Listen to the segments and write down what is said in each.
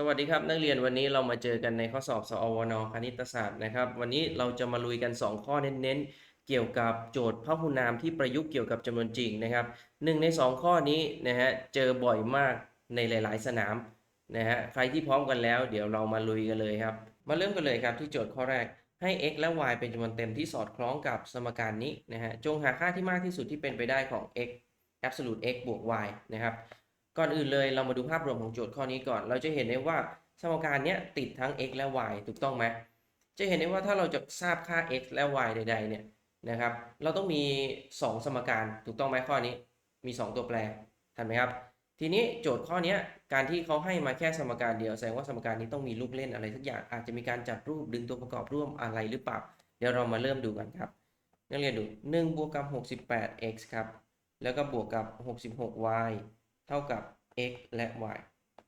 สวัสดีครับนักเรียนวันนี้เรามาเจอกันในข้อสอบสอวนคณิตศาสตร์นะครับ วันนี้เราจะมาลุยกัน 2 ข้อเน้นๆ เกี่ยวกับโจทย์พหุนามที่ประยุกต์เกี่ยวกับจำนวนจริงนะครับหนึ่งใน 2 ข้อนี้นะฮะเจอบ่อยมากในหลาย ๆ สนามนะฮะใครที่พร้อมกันแล้ว เดี๋ยวเรามาลุยกันเลยครับ มาเริ่มกันเลยครับที่โจทย์ข้อแรกให้ x และ y เป็นจำนวนเต็มที่สอดคล้องกับสมการนี้นะฮะจงหาค่าที่มากที่สุดที่เป็นไปได้ของ x absolute x บวก y นะครับ ก่อนอื่นเลยเรามาดูภาพรวมของโจทย์ข้อนี้ก่อน เราจะเห็นได้ว่าสมการนี้ติดทั้ง x และ y ถูกต้องไหมจะเห็นได้ว่าถ้าเราจะทราบค่า x และ y ใด ๆ เนี่ยนะครับ เราต้องมี 2 สมการถูกต้องไหมข้อนี้ มี 2 ตัวแปรทันไหมครับ ทีนี้โจทย์ข้อนี้การที่เขาให้มาแค่สมการเดียวแสดงว่าสมการนี้ต้องมีลูกเล่นอะไรสักอย่างอาจจะมีการจัดรูปดึงตัวประกอบร่วมอะไรหรือเปล่า เดี๋ยวเรามาเริ่มดูกันครับนักเรียนดู1บวกกับ 68x ครับแล้วก็บวกกับ 66y เท่ากับ x และ y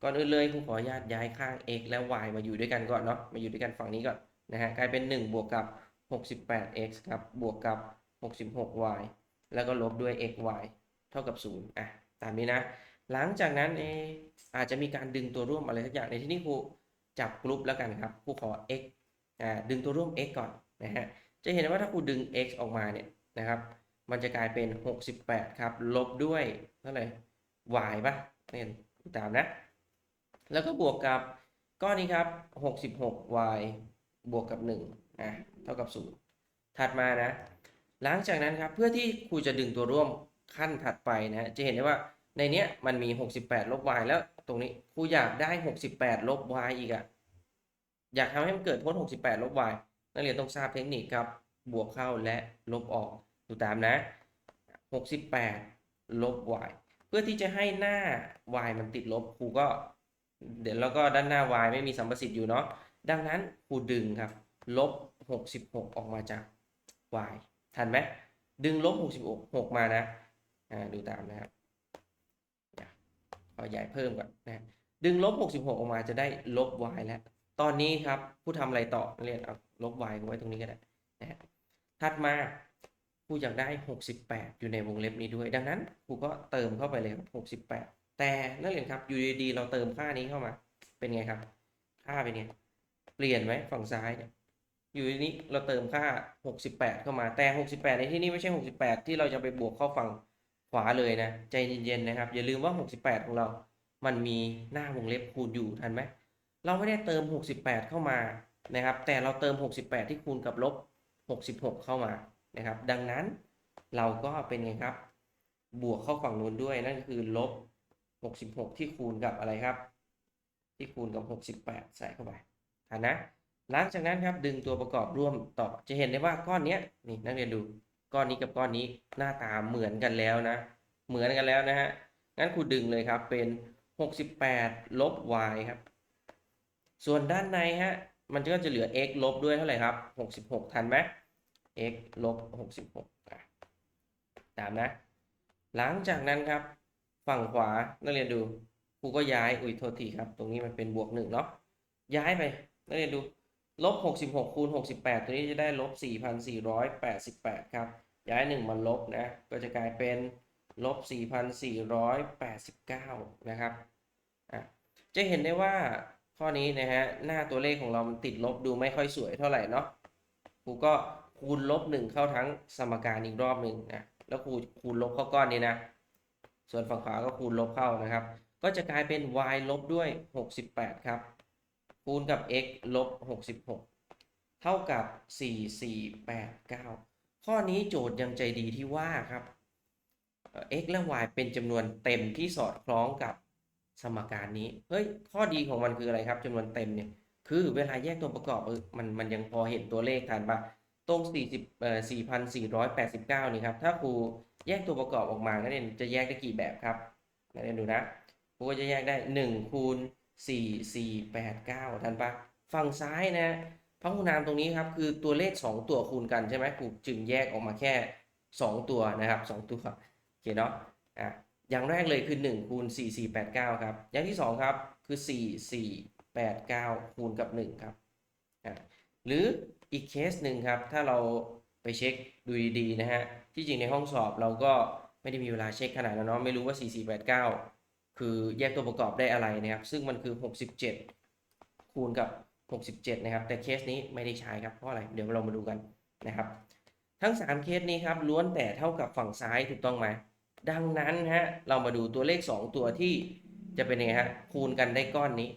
ก่อนอื่นเลยครูขออนุญาตย้ายข้าง x และ y มาอยู่ด้วยกันก่อนเนาะมาอยู่ด้วยกันฝั่งนี้ก่อนนะฮะกลายเป็น 1 บวกกับ 68x ครับบวกกับ 66y แล้วก็ลบด้วย xy เท่ากับ 0 อะ ตามนี้นะ หลังจากนั้นเอออาจจะมีการดึงตัวร่วมอะไรสักอย่างในที่นี้ครูจับกรุ๊ปแล้วกันครับครูขอ x อ่าดึงตัวร่วม x ก่อนนะฮะจะเห็นว่าถ้าครูดึง x ออกมาเนี่ยนะครับ มันจะกลายเป็น 68 ครับ ลบด้วยเท่าไหร่ y ป่ะเนี่ยตามนะ แล้วก็บวกกับก้อนนี้ครับ 66y บวกกับ1อะเท่ากับ 0 ถัดมานะ หลังจากนั้นครับเพื่อที่ครูจะดึงตัวร่วมขั้นถัดไปนะจะเห็นได้ว่าในเนี้ยมันมี 68 ลบ y แล้วตรงนี้ครูอยากได้ 68 ลบ y อีกอะอยากทำให้มันเกิดพ้น 68 ลบ y นักเรียนต้องทราบเทคนิคครับ บวกเข้าและลบออกดูตามนะ 68 ลบ y พื่อที่จะให้หน้า y มันติดลบครูก็ เดี๋ยวแล้วก็ด้านหน้า y ไม่มีสัมประสิทธิ์อยู่เนาะดังนั้นครูดึงครับลบ 66 ออกมาจาก y ทันไหมดึงลบ 66 6 มานะอ่าดูตามนะครับขอใหญ่เพิ่มก่อนนะดึงลบ 66 ออกมาจะได้ลบ y แล้ว ตอนนี้ครับผู้ทำอะไรต่อเรียนเอาลบ y ไว้ตรงนี้ก็ได้นะถัดมา ครูอยากได้ 68 อยู่ในวงเล็บนี้ด้วย ดังนั้นครูก็เติมเข้าไปเลยครับ68 แต่นักเรียนครับอยู่ดีๆเราเติมค่านี้เข้ามา เป็นไงครับ ค่าเป็นไง เปลี่ยนไหมฝั่งซ้ายเนี่ยอยู่ในนี้เราเติมค่า 68 เข้ามา แต่ 68 ในที่นี้ไม่ใช่ 68 ที่เราจะไปบวกเข้าฝั่งขวาเลยนะ ใจเย็นๆนะครับ อย่าลืมว่า 68 ของเรา มันมีหน้าวงเล็บคูณอยู่ทันไหม เราไม่ได้เติม 68 เข้ามานะครับ แต่เราเติม 68 ที่คูณกับลบ 66 เข้ามา นะครับ ดังนั้นเราก็เป็นไงครับ บวกเข้าฝั่งนู้นด้วยนั่นคือลบ 66 ที่คูณกับอะไรครับ ที่คูณกับ 68 ใส่เข้าไปทันะ หลังจากนั้นครับดึงตัวประกอบร่วมต่อจะเห็นได้ว่าก้อนนี้นี่นักเรียนดูก้อนนี้กับก้อนนี้หน้าตาเหมือนกันแล้วนะ เหมือนกันแล้วนะฮะงั้นครูดึงเลยครับเป็น 68 ลบ y ครับ ส่วนด้านในฮะมันก็จะเหลือ x ลบด้วยเท่าไหร่ครับ 66 ทันไหม x ลบ66ตามนะ หลังจากนั้นครับ ฝั่งขวานักเรียนดูครูก็ย้าย อุ้ยโทษทีครับ ตรงนี้มันเป็นบวกหนึ่งเนาะ ย้ายไปนักเรียนดู ลบ 66คูณ68 ตัวนี้จะได้ลบ 4,488 ครับ ย้าย 1มาลบนะ ก็จะกลายเป็นลบ 4,489 นะครับอะจะเห็นได้ว่าข้อนี้นะฮะ หน้าตัวเลขของเรามันติดลบดูไม่ค่อยสวยเท่าไหร่เนาะครูก็ คูณลบ1เข้าทั้งสมการอีกรอบหนึ่งนะแล้วครูคูณลบเข้าก้อนนี้นะ ส่วนฝั่งขวาก็คูณลบเข้านะครับ ก็จะกลายเป็น y ลบด้วย 68 ครับ คูณกับ x ลบ 66 เท่ากับ 4489 ข้อนี้โจทย์ยังใจดีที่ว่าครับ x และ y เป็นจำนวนเต็มที่สอดคล้องกับสมการนี้ เฮ้ย ข้อดีของมันคืออะไรครับจำนวนเต็มเนี่ย คือเวลาแยกตัวประกอบมันมันยังพอเห็นตัวเลขทันปะ ตรง 40เอ่อ4,489 นี่ครับ ถ้าครูแยกตัวประกอบออกมานักเรียนจะแยกได้กี่แบบครับนักเรียนดูนะครูก็จะแยกได้ 1 คูณ 4 4 8 9 ทันปะฝั่งซ้ายนะพหุนามตรงนี้ครับ คือตัวเลข 2 ตัวคูณกันใช่ไหมครูจึงแยกออกมาแค่ 2 ตัวนะครับ 2 ตัวโอเคเนาะอะอย่างแรกเลยคือ 1 คูณ 4 4 8 9 ครับ อย่างที่ 2 ครับ คือ 4 4 8 9 คูณกับ 1 ครับอะหรือ อีกเคสหนึ่งครับ ถ้าเราไปเช็คดูดีๆนะฮะ ที่จริงในห้องสอบเราก็ไม่ได้มีเวลาเช็คขนาดนั้นเนาะ ไม่รู้ว่า 4 4 8 9 คือแยกตัวประกอบได้อะไรนะครับ ซึ่งมันคือ 67 คูณกับ 67 นะครับ แต่เคสนี้ไม่ได้ใช้ครับ เพราะอะไร เดี๋ยวเรามาดูกันนะครับ ทั้ง 3 เคสนี้ครับ ล้วนแต่เท่ากับฝั่งซ้ายถูกต้องไหม ดังนั้นฮะ เรามาดูตัวเลข 2 ตัวที่จะเป็นยังไงฮะ คูณกันได้ก้อนนี้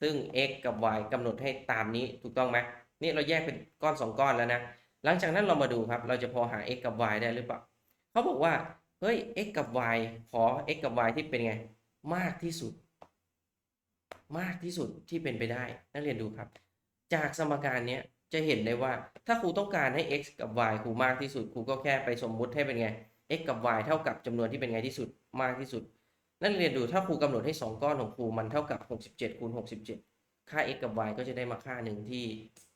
ซึ่ง x กับ y กำหนดให้ตามนี้ถูกต้องไหม นี่เราแยกเป็นก้อน 2 ก้อนแล้วนะ หลังจากนั้นเรามาดูครับ เราจะพอหา x กับ y ได้หรือเปล่าเขาบอกว่า เฮ้ย x กับ y ขอ x กับ y ที่เป็นไง มากที่สุด มากที่สุดที่เป็นไปได้ นักเรียนดูครับ จากสมการนี้จะเห็นได้ว่า ถ้าครูต้องการให้ x กับ y ครูมากที่สุด ครูก็แค่ไปสมมุติให้เป็นไง x กับ y เท่ากับจำนวนที่เป็นไงที่สุด มากที่สุด นักเรียนดู ถ้าครูกำหนดให้ 2 ก้อนของครูมันเท่ากับ 67คูณ67 ค่า x กับ y ก็จะได้มาค่าหนึ่งที่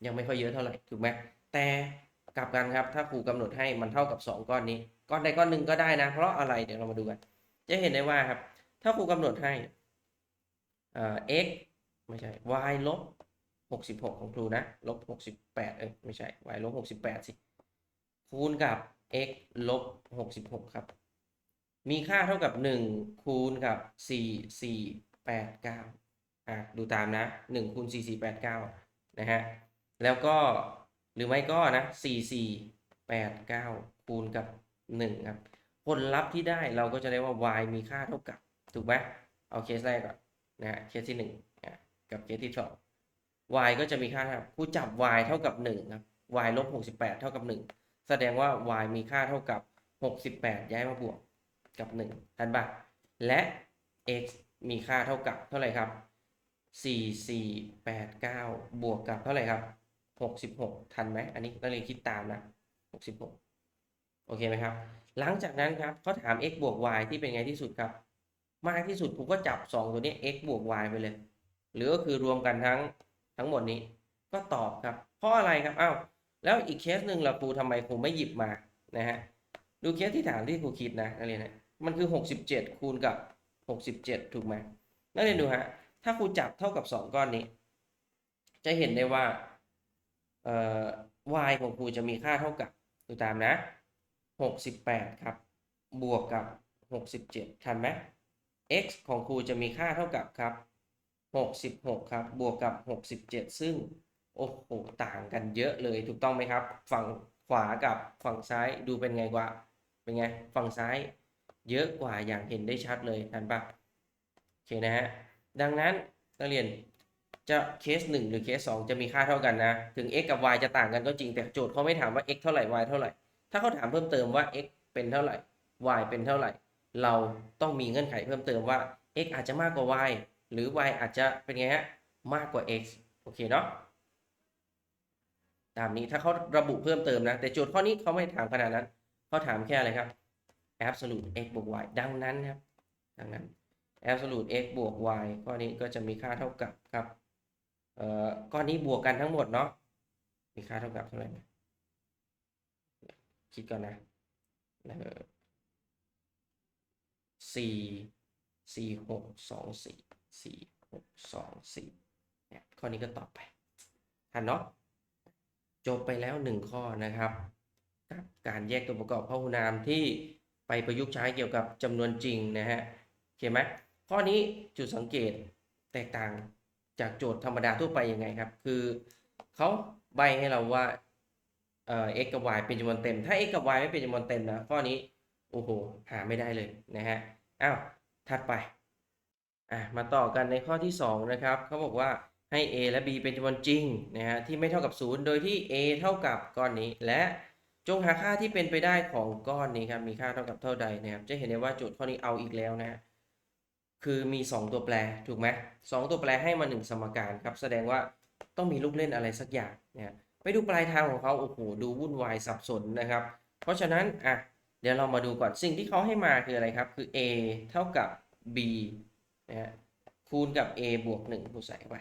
ยังไม่ค่อยเยอะเท่าไหร่ถูกไหมแต่กลับกันครับถ้าครูกำหนดให้มันเท่ากับ 2 ก้อนนี้ ก้อนใดก้อนหนึ่งก็ได้นะ เพราะอะไรเดี๋ยวเรามาดูกันจะเห็นได้ว่าครับ ถ้าครูกำหนดให้เอ่อ x ไม่ใช่ y ลบ66 ของครูนะลบ68เอ้ยไม่ใช่ y ลบ68สิคูณกับ x ลบ66 ครับ มีค่าเท่ากับ 1 คูณกับ 4 4 8 9 อะดูตามนะ1คูณ4 4 8 9 นะฮะ แล้วก็หรือไม่ก็นะ 4 4 8 9 คูณกับ 1 ครับ ผลลัพธ์ที่ได้เราก็จะได้ว่า y มีค่าเท่ากับ ถูกไหมเอาเคสแรกก่อนนะฮะเคสที่1อะกับเคสที่ 2 y ก็จะมีค่าเท่ากับครูจับ y เท่ากับ 1 ครับ y ลบ68 เท่ากับ 1 แสดงว่า y มีค่าเท่ากับ 68 ย้ายมาบวกกับ 1 ทันปะและ x มีค่าเท่ากับเท่าไหร่ครับ 4489 บวกกับเท่าไหร่ครับ 66 ทันไหมอันนี้นักเรียนคิดตามนะ66 โอเคไหมครับ หลังจากนั้นครับเขาถาม x บวก y ที่เป็นไงที่สุดครับ มากที่สุดผมก็จับ 2 ตัวนี้ x บวก y ไปเลย หรือก็คือรวมกันทั้งทั้งหมดนี้ ก็ตอบครับ เพราะอะไรครับอ้าวแล้วอีกเคสหนึ่งล่ะครูทำไมครูไม่หยิบมานะฮะดูเคสที่ถามที่ครูคิดนะนักเรียนนะมันคือ 67 คูณกับ 67 ถูกไหมนักเรียนดูฮะ ถ้าครูจับเท่ากับ 2 ก้อนนี้ จะเห็นได้ว่าเอ่อ y ของครูจะมีค่าเท่ากับดูตามนะ 68 ครับ บวกกับ 67 ทันไหม x ของครูจะมีค่าเท่ากับครับ 66 ครับ บวกกับ 67 ซึ่ง โอ้โห ต่างกันเยอะเลยถูกต้องไหมครับ ฝั่งขวากับฝั่งซ้ายดูเป็นไงกว่า เป็นไง ฝั่งซ้ายเยอะกว่าอย่างเห็นได้ชัดเลยทันปะโอเคนะฮะ ดังนั้นนักเรียนจะเคส 1 หรือเคส 2 จะมีค่าเท่ากันนะ ถึง x กับ y จะต่างกันก็จริงแต่โจทย์เขาไม่ถามว่า x เท่าไหร่ y เท่าไหร่ ถ้าเขาถามเพิ่มเติมว่า x เป็นเท่าไหร่ y เป็นเท่าไหร่ เราต้องมีเงื่อนไขเพิ่มเติมว่า x อาจจะมากกว่า y หรือ y อาจจะเป็นไงฮะมากกว่า x โอเคเนาะตามนี้ถ้าเขาระบุเพิ่มเติมนะ แต่โจทย์ข้อนี้เขาไม่ถามขนาดนั้นเขาถามแค่อะไรครับ absolute x บวก y ดังนั้นครับดังนั้น absolute x บวก y ข้อนี้ก็จะมีค่าเท่ากับครับเอ่อก้อนนี้บวกกันทั้งหมดเนาะมีค่าเท่ากับเท่าไหร่นะคิดก่อนนะเออสี่สี่หกสองสี่สี่หกสองสี่เนี่ยข้อนี้ก็ตอบไปทันเนาะจบไปแล้วหนึ่งข้อนะครับกับการแยกตัวประกอบพหุนามที่ไปประยุกต์ใช้เกี่ยวกับจำนวนจริงนะฮะโอเคไหม ข้อนี้จุดสังเกตแตกต่างจากโจทย์ธรรมดาทั่วไปยังไงครับ คือเขาใบให้เราว่าเอ่อ x กับ y เป็นจำนวนเต็ม ถ้า x กับ y ไม่เป็นจำนวนเต็มนะข้อนี้โอ้โหหาไม่ได้เลยนะฮะอ้าวถัดไปอะมาต่อกันในข้อที่ 2 นะครับเขาบอกว่าให้ a และ b เป็นจำนวนจริงนะฮะที่ไม่เท่ากับ 0 โดยที่ a เท่ากับก้อนนี้ และจงหาค่าที่เป็นไปได้ของก้อนนี้ครับมีค่าเท่ากับเท่าใดนะครับจะเห็นได้ว่าโจทย์ข้อนี้เอาอีกแล้วนะฮะ คือมี 2 ตัวแปรถูกไหมสองตัวแปรให้มา 1 สมการครับ แสดงว่าต้องมีลูกเล่นอะไรสักอย่างเนะฮะไปดูปลายทางของเขาโอ้โหดูวุ่นวายสับสนนะครับ เพราะฉะนั้นอะเดี๋ยวเรามาดูก่อนสิ่งที่เขาให้มาคืออะไรครับคือ a เท่ากับ b นะฮะคูณกับ a บวก1ผู้ใส่เข้าไป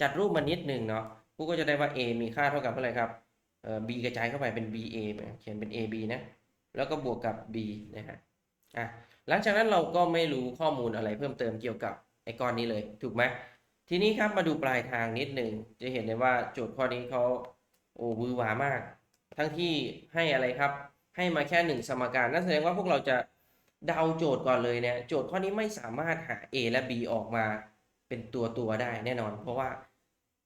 จัดรูปมานิดหนึ่งเนาะกูก็จะได้ว่า a มีค่าเท่ากับเท่าไหร่ครับเอ่อ b กระจายเข้าไปเป็น ba เขียนเป็น ab นะแล้วก็บวกกับ b นะฮะ อะหลังจากนั้นเราก็ไม่รู้ข้อมูลอะไรเพิ่มเติมเกี่ยวกับไอ้ก้อนนี้เลยถูกไหมทีนี้ครับมาดูปลายทางนิดหนึ่งจะเห็นได้ว่าโจทย์ข้อนี้เขาโอ้วือหวามาก ทั้งที่ให้อะไรครับ ให้มาแค่หนึ่งสมการนั่นแสดงว่าพวกเราจะเดาโจทย์ก่อนเลยเนี่ยโจทย์ข้อนี้ไม่สามารถหา a และ b ออกมาเป็นตัวตัวได้แน่นอน เพราะว่า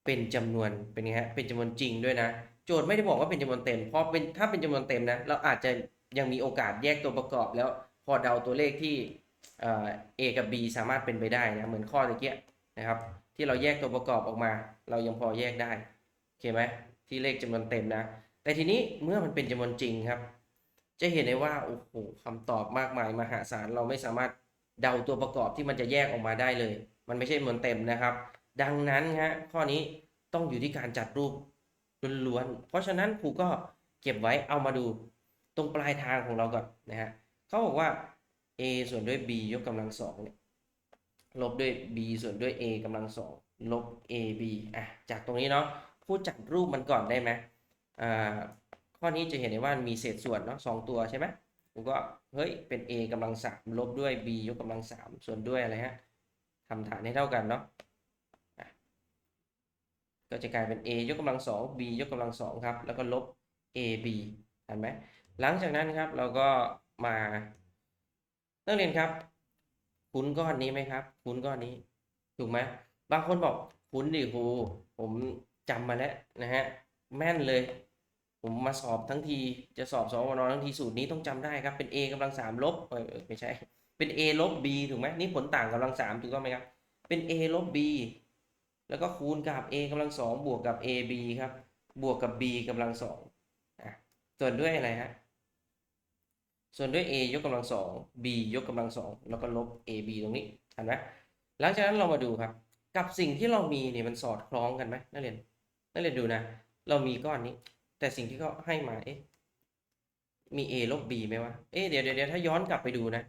เป็นจำนวนเป็นไงฮะเป็นจำนวนจริงด้วยนะ โจทย์ไม่ได้บอกว่าเป็นจำนวนเต็มเพราะเป็นถ้าเป็นจำนวนเต็มนะเราอาจจะยังมีโอกาสแยกตัวประกอบแล้ว อเดาตัวเลขที่เอกับ B สามารถเป็นไปได้นะเหมือนข้อตะเกียนะครับ ที่เราแยกตัวประกอบออกมา เรายังพอแยกได้โอเคไหมที่เลขจำนวนเต็มนะ แต่ทีนี้เมื่อมันเป็นจำนวนจริงครับ จะเห็นได้ว่าโอ้โหคำตอบมากมายมหาศาลเราไม่สามารถเดาตัวประกอบที่มันจะแยกออกมาได้เลย มันไม่ใช่จำนวนเต็มนะครับ ดังนั้นฮะข้อนี้ต้องอยู่ที่การจัดรูปล้วนๆเพราะฉะนั้นครูก็เก็บไว้เอามาดูตรงปลายทางของเราก่อนนะฮะ เขาบอกว่า a ส่วนด้วย b ยกกำลังสองเนี่ยลบด้วย b ส่วนด้วย a กำลังสองลบ ab อะจากตรงนี้เนาะพูดจัดรูปมันก่อนได้ไหมอ่าข้อนี้จะเห็นได้ว่ามีเศษส่วนเนาะสองตัวใช่ไหมผมก็เฮ้ยเป็น a กำลังสามลบด้วย b ยกกำลังสามส่วนด้วยอะไรฮะทำฐานให้เท่ากันเนาะก็จะกลายเป็น a ยกกำลังสอง b ยกกำลังสองครับแล้วก็ลบ ab เห็นไหมหลังจากนั้นครับเราก็ มานักเรียนครับคูณก้อนนี้ไหมครับคูณก้อนนี้ ถูกไหมบางคนบอกคูณดิครูผมจำมาแล้วนะฮะแม่นเลย ผมมาสอบทั้งทีจะสอบสวนทั้งทีสูตรนี้ต้องจำได้ครับเป็น a กำลังสามลบเออไม่ใช่ เป็น a ลบ b ถูกไหมนี่ผลต่างกำลังสามถูกต้องไหมครับ เป็น a ลบ b แล้วก็คูณกับ a กำลังสองบวกกับ ab ครับ บวกกับ b กำลังสองอะส่วนด้วยอะไรฮะ ส่วนด้วย a ยกกำลังสอง b ยกกำลังสองแล้วก็ลบ ab ตรงนี้เห็นไหมหลังจากนั้นเรามาดูครับ กับสิ่งที่เรามีเนี่ยมันสอดคล้องกันไหมนักเรียนนักเรียนดูนะ เรามีก้อนนี้ แต่สิ่งที่เขาให้มาเอ๊ะมี a ลบ b ไหมวะเอ๊ะเดี๋ยวเดี๋ยวเดี๋ยวถ้าย้อนกลับไปดูนะ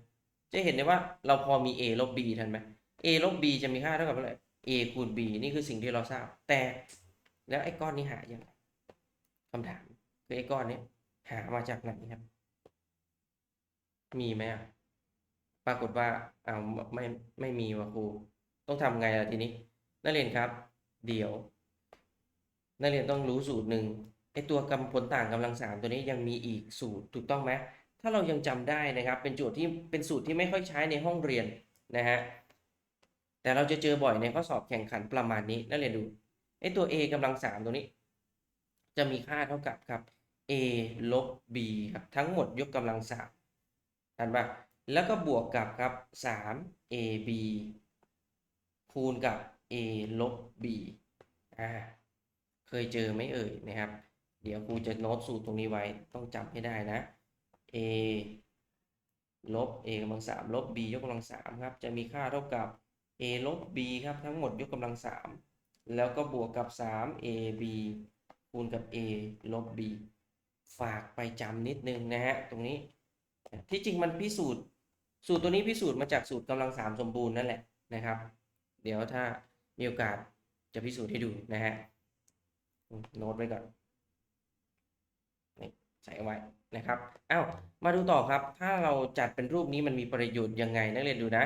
จะเห็นได้ว่าเราพอมี a ลบ b ทันไหม a ลบ b จะมีค่าเท่ากับเท่าไหร่ a คูณ b นี่คือสิ่งที่เราทราบ แต่แล้วไอ้ก้อนนี้หายังไงคำถามคือไอ้ก้อนนี้หามาจากไหนครับ มีไหมปรากฏว่าอ้าวไม่ไม่มีว่ะครู ต้องทำไงล่ะทีนี้ นักเรียนครับ เดี๋ยว นักเรียนต้องรู้สูตรหนึ่งไอ้ตัวกำผลต่างกำลังสามตัวนี้ยังมีอีกสูตรถูกต้องไหมถ้าเรายังจำได้นะครับ เป็นโจทย์ที่เป็นสูตรที่ไม่ค่อยใช้ในห้องเรียนนะฮะแต่เราจะเจอบ่อยในข้อสอบแข่งขันประมาณนี้นักเรียนดูไอ้ตัว a กำลังสามตัวนี้ จะมีค่าเท่ากับครับ a ลบ b ครับทั้งหมดยกกำลังสาม ทันปะแล้วก็บวกกับครับสาม ab คูณกับ a ลบ b อ่า เคยเจอไหมเอ่ยนะครับ เดี๋ยวครูจะโน้ตสูตรตรงนี้ไว้ ต้องจำให้ได้นะ a ลบ a กำลังสามลบ b ยกกำลังสามครับ จะมีค่าเท่ากับ a ลบ b ครับ ทั้งหมดยกกำลังสามแล้วก็บวกกับ 3 ab คูณกับ a ลบ b ฝากไปจำนิดนึงนะฮะ ตรงนี้ ที่จริงมันพิสูจน์ สูตรตัวนี้พิสูจน์มาจากสูตรกำลังสามสมบูรณ์นั่นแหละนะครับ เดี๋ยวถ้ามีโอกาสจะพิสูจน์ให้ดูนะฮะโน้ตไว้ก่อนนี่ใส่ไว้นะครับอ้าวมาดูต่อครับ ถ้าเราจัดเป็นรูปนี้มันมีประโยชน์ยังไงนักเรียนดูนะ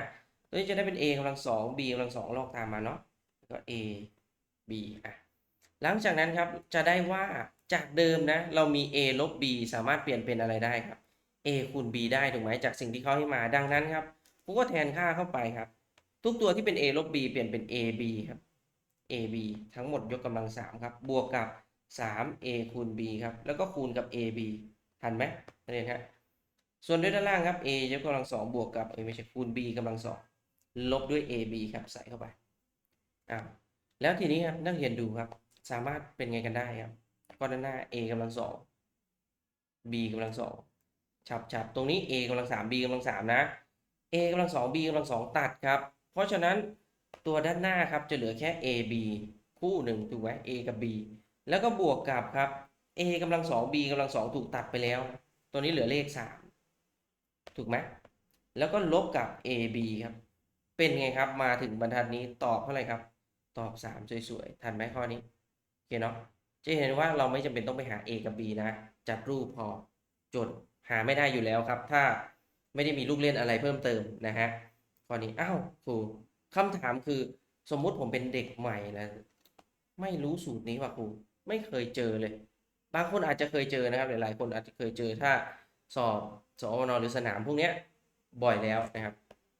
ตัวนี้จะได้เป็น a กำลังสอง b กำลังสองลอกตามมาเนาะแล้วก็ a b อะหลังจากนั้นครับจะได้ว่าจากเดิมนะเรามี a ลบ b สามารถเปลี่ยนเป็นอะไรได้ครับ a คูณ b ได้ถูกไหมจากสิ่งที่เขาให้มาดังนั้นครับกูก็แทนค่าเข้าไปครับ ทุกตัวที่เป็น a ลบ b เปลี่ยนเป็น ab ครับ ab ทั้งหมดยกกำลังสามครับบวกกับ 3a คูณ b ครับแล้วก็คูณกับ ab ทันไหมนักเรียนฮะส่วนด้วยด้านล่างครับ a ยกกำลังสองบวกกับเอไม่ใช่คูณ b กำลังสองลบด้วย ab ครับใส่เข้าไปอ้าวแล้วทีนี้ครับนักเรียนดูครับ สามารถเป็นไงกันได้ครับก็ด้านหน้า a กำลังสอง b กำลังสอง ฉับฉับตรงนี้ a กำลังสาม b กำลังสามนะ a กำลังสอง b กำลังสองตัดครับ เพราะฉะนั้นตัวด้านหน้าครับจะเหลือแค่ a b คู่หนึ่งถูกไหม a กับ b แล้วก็บวกกับครับ a กำลังสอง b กำลังสองถูกตัดไปแล้ว ตัวนี้เหลือเลขสามถูกไหมแล้วก็ลบกับ ab ครับ เป็นไงครับมาถึงบรรทัดนี้ตอบเท่าไหร่ครับ ตอบสามสวยๆทันไหมข้อนี้โอเคเนาะจะเห็นว่าเราไม่จำเป็นต้องไปหา a กับ b นะ จัดรูปพอจด หาไม่ได้อยู่แล้วครับ ถ้าไม่ได้มีลูกเล่นอะไรเพิ่มเติมนะฮะข้อนี้อ้าวครูคำถามคือสมมุติผมเป็นเด็กใหม่นะไม่รู้สูตรนี้ว่ะครูไม่เคยเจอเลย บางคนอาจจะเคยเจอนะครับ หลาย ๆ คนอาจจะเคยเจอถ้าสอบสอนหรือสนามพวกเนี้ยบ่อยแล้วนะครับ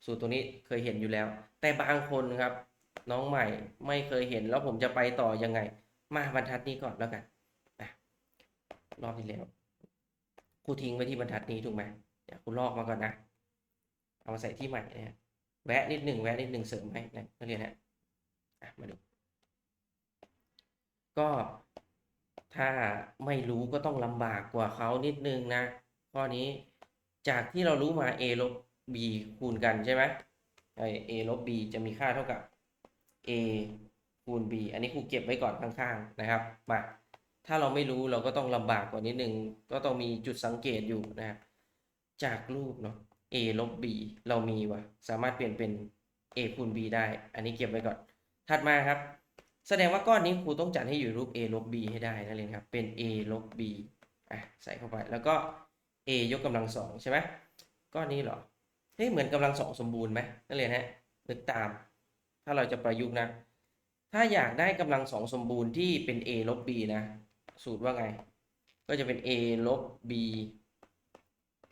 สูตรตัวนี้เคยเห็นอยู่แล้ว แต่บางคนครับ น้องใหม่ไม่เคยเห็นแล้วผมจะไปต่อยังไง มาบรรทัดนี้ก่อนแล้วกันอรอบที่แล้ว ครูทิ้งไว้ที่บรรทัดนี้ถูกไหมเดี๋ยวครูลอกมาก่อนนะ เอามาใส่ที่ใหม่นะแวะนิดหนึ่งแวะนิดหนึ่งเสริมให้นะนักเรียนฮะอะมาดู ก็ถ้าไม่รู้ก็ต้องลำบากกว่าเขานิดนึงนะ ข้อนี้จากที่เรารู้มา a ลบ b คูณกันใช่ไหมไอ a ลบ b จะมีค่าเท่ากับ a คูณ b อันนี้ครูเก็บไว้ก่อนข้างๆนะครับ มา ถ้าเราไม่รู้เราก็ต้องลำบากกว่านิดนึง ก็ต้องมีจุดสังเกตอยู่นะครับจากรูปเนาะ a ลบ b เรามีว่ะ สามารถเปลี่ยนเป็น a คูณ b ได้ อันนี้เก็บไว้ก่อน ถัดมาครับ แสดงว่าก้อนนี้ครูต้องจัดให้อยู่รูป a ลบ b ให้ได้นั่นเองครับ เป็น a ลบ b อะใส่เข้าไป แล้วก็ a ยกกำลังสองใช่ไหมก้อนนี้เหรอ เฮ้ยเหมือนกำลังสองสมบูรณ์ไหมนักเรียนฮะ นึกตาม ถ้าเราจะประยุกต์นะ ถ้าอยากได้กำลังสองสมบูรณ์ที่เป็น a ลบ b นะ สูตรว่าไง ก็จะเป็น a ลบ b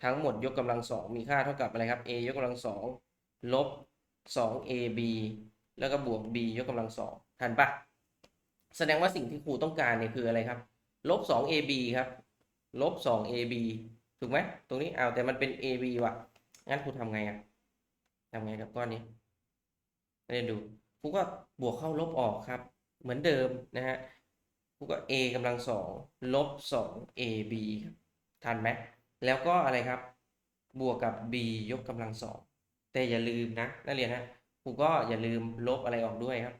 ทั้งหมดยกกำลังสองมีค่าเท่ากับอะไรครับ a ยกกำลังสองลบ 2ab แล้วก็บวก b ยกกำลังสองทันปะแสดงว่าสิ่งที่ครูต้องการเนี่ยคืออะไรครับ ลบ 2ab ครับ ลบ 2ab ถูกไหมตรงนี้เอาแต่มันเป็น ab ว่ะ งั้นครูทำไงอะทำไงกับก้อนนี้เรียนดูครูก็บวกเข้าลบออกครับ เหมือนเดิมนะฮะ ครูก็ a กำลังสองลบ 2ab ครับทันไหมแล้วก็อะไรครับ บวกกับ b ยกกำลังสองแต่อย่าลืมนะนักเรียนนะครูก็อย่าลืมลบอะไรออกด้วยครับ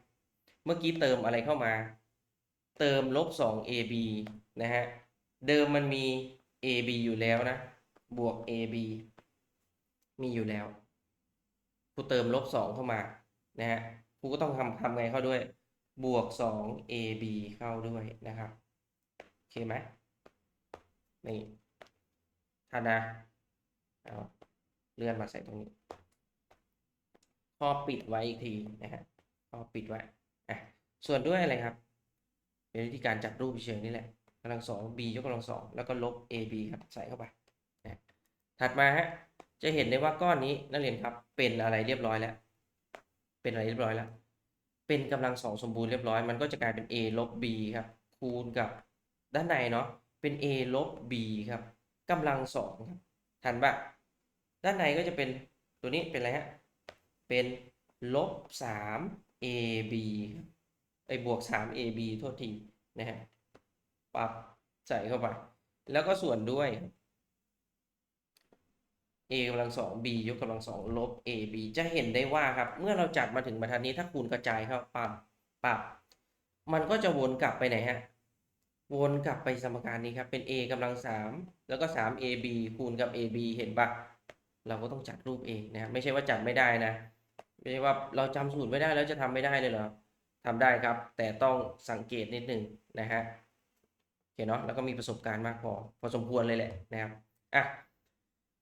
เมื่อกี้เติมอะไรเข้ามา เติมลบ 2ab นะฮะเดิมมันมี ab อยู่แล้วนะ บวก ab มีอยู่แล้วครูเติมลบ2เข้ามานะฮะครูก็ต้องทำทำไงเข้าด้วย บวก 2ab เข้าด้วยนะครับ โอเคไหมนี่ทันนะเอาเลื่อนมาใส่ตรงนี้ข้อปิดไว้อีกทีนะฮะข้อปิดไว้อะส่วนด้วยอะไรครับ เป็นวิธีการจัดรูปเฉยนี่แหละกำลังสอง b ยกกำลังสองแล้วก็ลบ ab ครับใส่เข้าไปนะถัดมาฮะจะเห็นได้ว่าก้อนนี้นักเรียนครับเป็นอะไรเรียบร้อยแล้ว เป็นอะไรเรียบร้อยแล้ว เป็นกำลังสองสมบูรณ์เรียบร้อย มันก็จะกลายเป็น a ลบ b ครับ คูณกับด้านในเนาะ เป็น a ลบ b ครับกำลังสองครับ ทันปะด้านในก็จะเป็นตัวนี้เป็นอะไรฮะ เป็นลบสาม ab ไอ้บวกสาม ab โทษทีนะฮะ ปรับใส่เข้าไป แล้วก็ส่วนด้วย a กำลังสอง b ยกกำลังสองลบ ab จะเห็นได้ว่าครับ เมื่อเราจัดมาถึงบรรทัดนี้ถ้าคูณกระจายเข้าปับปับ มันก็จะวนกลับไปไหนฮะ วนกลับไปสมการนี้ครับ เป็น a กำลังสามแล้วก็ 3ab คูณกับ ab เห็นปะเราก็ต้องจัดรูปเองนะไม่ใช่ว่าจัดไม่ได้นะ ไม่ใช่ว่าเราจำสูตรไม่ได้แล้วจะทำไม่ได้เลยเหรอทำได้ครับ แต่ต้องสังเกตนิดหนึ่งนะฮะโอเคเนาะแล้วก็มีประสบการณ์มากพอพอสมควรเลยแหละนะครับอะ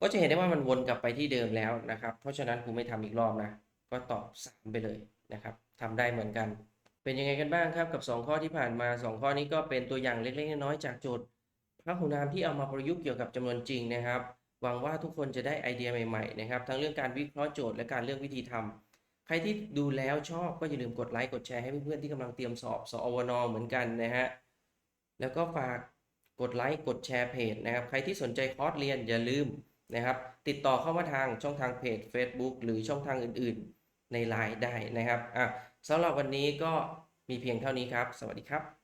ก็จะเห็นได้ว่ามันวนกลับไปที่เดิมแล้วนะครับ เพราะฉะนั้นครูไม่ทำอีกรอบนะ ก็ตอบ 3 ไปเลยนะครับทำได้เหมือนกัน เป็นยังไงกันบ้างครับกับ 2 ข้อที่ผ่านมา 2 ข้อนี้ก็เป็นตัวอย่างเล็กๆน้อยๆจากโจทย์พระหูนามที่เอามาประยุกต์เกี่ยวกับจำนวนจริงนะครับ หวังว่าทุกคนจะได้ไอเดียใหม่ๆนะครับ ทั้งเรื่องการวิเคราะห์โจทย์และการเลือกวิธีทำใครที่ดูแล้วชอบก็อย่าลืมกดไลค์กดแชร์ให้เพื่อนๆที่กำลังเตรียมสอบสอวนเหมือนกันนะฮะ แล้วก็ฝากกดไลค์กดแชร์เพจนะครับ ใครที่สนใจคอร์สเรียนอย่าลืม นะครับ ติดต่อเข้ามาทางช่องทางเพจ Facebook หรือช่องทางอื่นๆในไลน์ได้นะครับอะสำหรับวันนี้ก็มีเพียงเท่านี้ครับ สวัสดีครับ